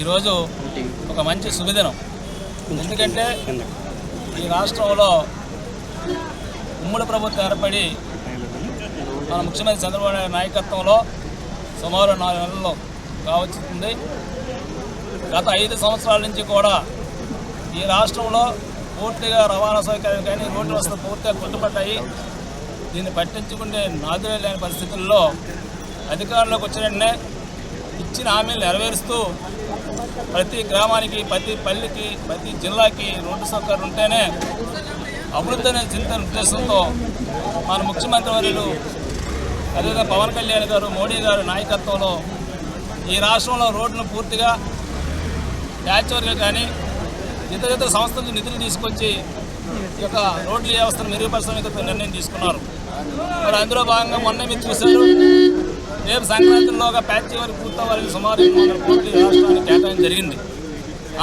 ఈరోజు ఒక మంచి శుభదినం. ఎందుకంటే ఈ రాష్ట్రంలో ఉమ్మడి ప్రభుత్వం ఏర్పడి మన ముఖ్యమంత్రి చంద్రబాబు నాయుడు నాయకత్వంలో సుమారు నాలుగు నెలలు కావచ్చుతుంది. గత ఐదు సంవత్సరాల నుంచి కూడా ఈ రాష్ట్రంలో పూర్తిగా రవాణా సౌకర్యాలు కానీ రోడ్డు వసతులు పూర్తిగా కొట్టుపడ్డాయి దీన్ని పట్టించుకుంటే నాదులే లేని పరిస్థితుల్లో అధికారంలోకి వచ్చిన వెంటనే ఇచ్చిన హామీలు నెరవేరుస్తూ ప్రతి గ్రామానికి ప్రతి పల్లెకి ప్రతి జిల్లాకి రోడ్డు సౌకర్యం ఉంటేనే అభివృద్ధి అనే చింతన ఉద్దేశంతో మన ముఖ్యమంత్రి వర్యులు అదేవిధంగా పవన్ కళ్యాణ్ గారు మోడీ గారు నాయకత్వంలో ఈ రాష్ట్రంలో రోడ్లను పూర్తిగా ప్యాచ్వర్గా కానీ ఇతర ఇతర సంస్థల నుంచి నిధులు తీసుకొచ్చి ఈ యొక్క రోడ్ల వ్యవస్థను మెరుగుపరచడం నిర్ణయం తీసుకున్నారు. మరి అందులో భాగంగా మొన్న మీరు చూశారు రేపు సంక్రాంతిలోగా ప్యాచ్ వరకు పూర్తవ్వాలని సుమారు ఎనిమిది వందల కోట్లు రాష్ట్రానికి కేటాయం జరిగింది.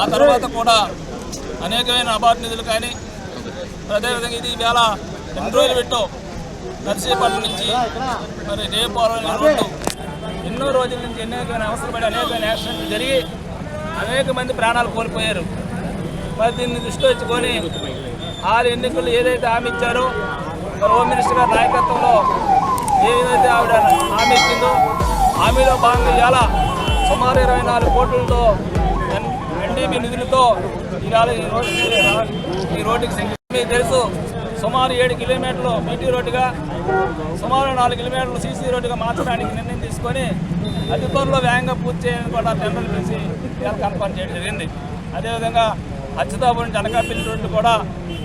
ఆ తర్వాత కూడా అనేకమైన అబార్ట్ నిధులు కానీ అదేవిధంగా ఇది వేళ రెండు రోజులు పెట్టు నర్సీపట్నం నుంచి మరి రేపు రోడ్డు ఎన్నో రోజుల నుంచి అనేకమైన అవసరపడి అనేకమైన యాక్సిడెంట్లు జరిగి అనేక మంది ప్రాణాలు కోల్పోయారు. మరి దీన్ని దృష్టిలో వచ్చుకొని ఆరు ఎన్నికలు ఏదైతే హామీ ఇచ్చారో హోమ్ మినిస్టర్ గారి నాయకత్వంలో హామీలో భాగంగా ఇవాళ సుమారు ఇరవై నాలుగు కోట్లతో ఎన్- ఎన్డీపీ నిధులతో ఇవాళ ఈ రోడ్డు ఈ రోడ్డుకి మీకు తెలుసు సుమారు ఏడు కిలోమీటర్లు బీటీ రోడ్డుగా సుమారు నాలుగు కిలోమీటర్లు సీసీ రోడ్డుగా మార్చడానికి నిర్ణయం తీసుకొని అతి త్వరలో వేగంగా పూర్తి చేయడానికి కూడా టెండర్లు పిలిచి ఇవాళ కన్ఫర్మ్ చేయడం జరిగింది. అదేవిధంగా అచ్యుతాపురం జనకాపల్లి రోడ్డు కూడా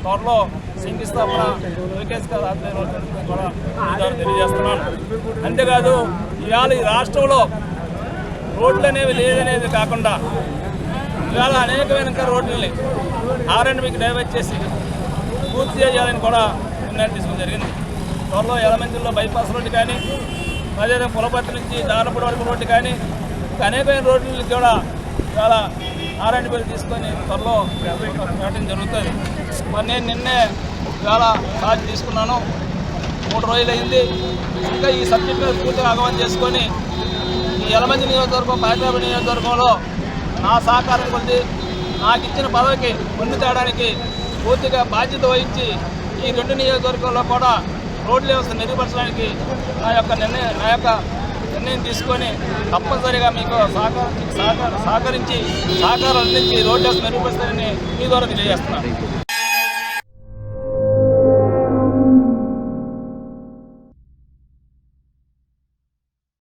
త్వరలో శంకుస్థాపన లోకేష్ గారు ఆధ్వర్యంలో కూడా తెలియజేస్తున్నాను. అంతేకాదు ఇవాళ ఈ రాష్ట్రంలో రోడ్లు అనేవి లేదనేది కాకుండా ఇవాళ అనేకమైన రోడ్లని ఆర్ అండ్ మీకు డైవర్ట్ చేసి పూర్తి చేయాలని కూడా నిర్ణయం తీసుకోవడం జరిగింది. త్వరలో ఎలమంచిలో బైపాస్ రోడ్డు కానీ అదేవిధంగా పులపర్తి నుంచి దారపూడి వరకు రోడ్డు కానీ అనేకమైన రోడ్లు కూడా చాలా ఆర్ అండ్ బిల్ తీసుకొని త్వరలో పెట్టడం జరుగుతుంది. మరి నేను నిన్నే చాలా ఛార్జ్ తీసుకున్నాను. మూడు రోజులు అయింది. ఇంకా ఈ సబ్జెక్ట్ మీద పూర్తిగా అవగాహన చేసుకొని ఈ ఎలమంచి నియోజకవర్గం పాయటాపల్లి నియోజకవర్గంలో నా సహకారం కొద్ది నాకు ఇచ్చిన పదవికి ముందు తేడానికి పూర్తిగా బాధ్యత వహించి ఈ రెండు నియోజకవర్గంలో కూడా రోడ్ల వ్యవస్థ మెరుగుపరచడానికి నా యొక్క నిర్ణయం నా యొక్క నిర్ణయం తీసుకొని తప్పనిసరిగా మీకు సహకారం సహకరించి సహకారం అందించి రోడ్ల వ్యవస్థ మెరుగుపరుస్తానని మీ ద్వారా తెలియజేస్తున్నాను.